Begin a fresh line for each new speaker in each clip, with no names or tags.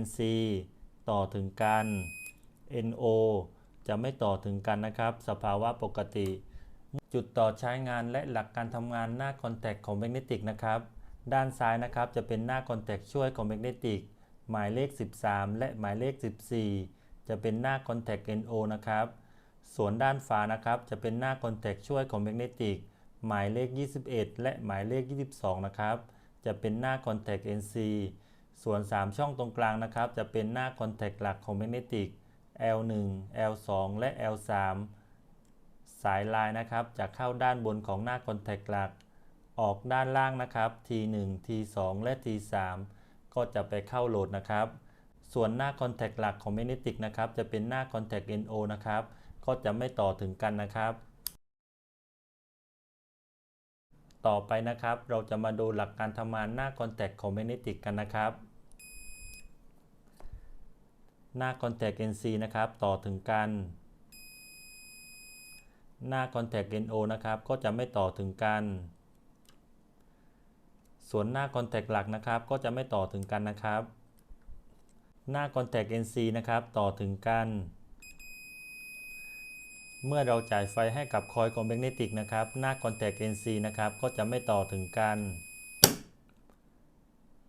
NC ต่อถึงกัน NO จะไม่ต่อถึงกันนะครับ สภาวะปกติ จุดต่อใช้งานและหลักการทำงานหน้าคอนแทคของแมกเนติกนะครับ ด้านซ้ายนะครับจะเป็นหน้าคอนแทคช่วยของแมกเนติกหมายเลข 13 และหมายเลข 14 จะเป็นหน้าคอนแทค NO นะครับ ส่วนด้านฝานะครับจะเป็นหน้าคอนแทคช่วยของแมกเนติกหมายเลข 21 และหมายเลข 22 นะครับ จะเป็นหน้าคอนแทค NC ส่วน 3 ช่องตรงกลางนะครับ จะเป็นหน้าคอนแทคหลักของแมกเนติก L1 L2 และ L3 สายลายนะครับจะเข้าด้านบนของหน้าคอนแทคหลัก ออกด้านล่างนะครับ T1 T2 และ T3 ก็จะไปเข้าโหลดนะครับ ส่วนหน้าคอนแทคหลักของแมกเนติกนะครับจะเป็นหน้าคอนแทค NO นะครับก็จะไม่ต่อถึงกันนะครับ ต่อไปนะครับ เราจะมาดูหลักการทำงานหน้าคอนแทคของแมกเนติกกันนะครับ หน้าคอนแทค NC นะครับ ต่อถึงกัน หน้าคอนแทค NO นะครับ ก็จะไม่ต่อถึงกัน ส่วนหน้าคอนแทคหลักนะครับ ก็จะไม่ต่อถึงกันนะครับ หน้าคอนแทค NC นะครับ ต่อถึงกัน เมื่อเราจ่ายไฟให้กับคอยล์ของแมกเนติกนะครับ หน้าคอนแทค NC นะครับ ก็จะไม่ต่อถึงกัน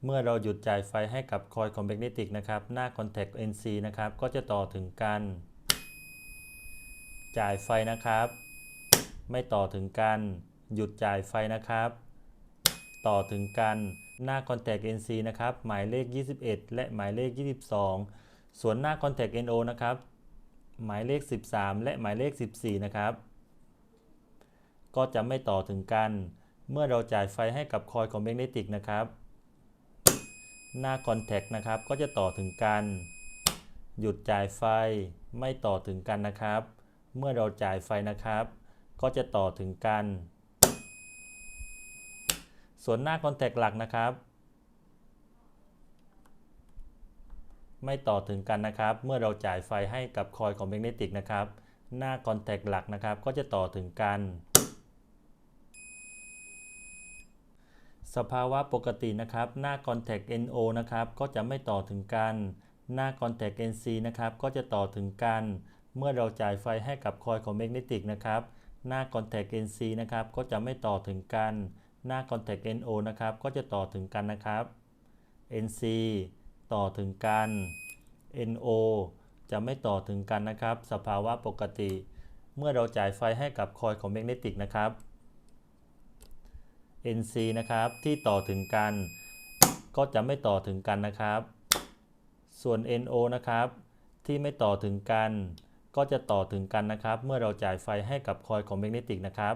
เมื่อเราหยุดจ่ายไฟให้กับคอยล์ของแมกเนติกนะครับ หน้าคอนแทค NC นะครับ ก็จะต่อถึงกัน จ่ายไฟนะครับ ไม่ต่อถึงกัน หยุดจ่ายไฟนะครับ ต่อถึงกัน หน้า Contact NC นะครับ หมายเลข 21 และหมายเลข 22 ส่วนหน้า Contact NO นะครับ หมายเลข 13 และหมายเลข 14 นะครับ ก็จะไม่ต่อถึงกัน เมื่อเราจ่ายไฟให้กับคอยล์ของแมกเนติกนะครับ หน้า Contact นะครับก็จะต่อถึงกัน หยุดจ่ายไฟไม่ต่อถึงกันนะครับ เมื่อเราจ่ายไฟนะครับ ก็จะต่อถึงกัน ส่วนหน้าคอนแทคหลักนะครับ ไม่ต่อถึงกันนะครับ เมื่อเราจ่ายไฟให้กับคอยของแมกเนติกนะครับ หน้าคอนแทคหลักนะครับ ก็จะต่อถึงกัน สภาวะปกตินะครับ หน้า Contact NO นะครับ ก็จะไม่ต่อถึงกัน หน้า Contact NC นะครับ ก็จะต่อถึงกัน เมื่อเราจ่ายไฟให้กับคอยของแมกเนติกนะครับ หน้า Contact NC นะครับ ก็จะไม่ต่อถึงกัน หน้า Contact NO นะครับ ก็จะต่อถึงกันนะครับ NC ต่อถึงกัน NO จะไม่ต่อถึงกันนะครับ สภาวะปกติ เมื่อเราจ่ายไฟให้กับคอยของแมกเนติกนะครับ NC นะครับที่ต่อถึงกัน ก็จะไม่ต่อถึงกันนะครับ ส่วน NO นะครับ ที่ไม่ต่อถึงกัน ก็จะต่อถึงกันนะครับ เมื่อเราจ่ายไฟให้กับคอยของแมกเนติกนะครับ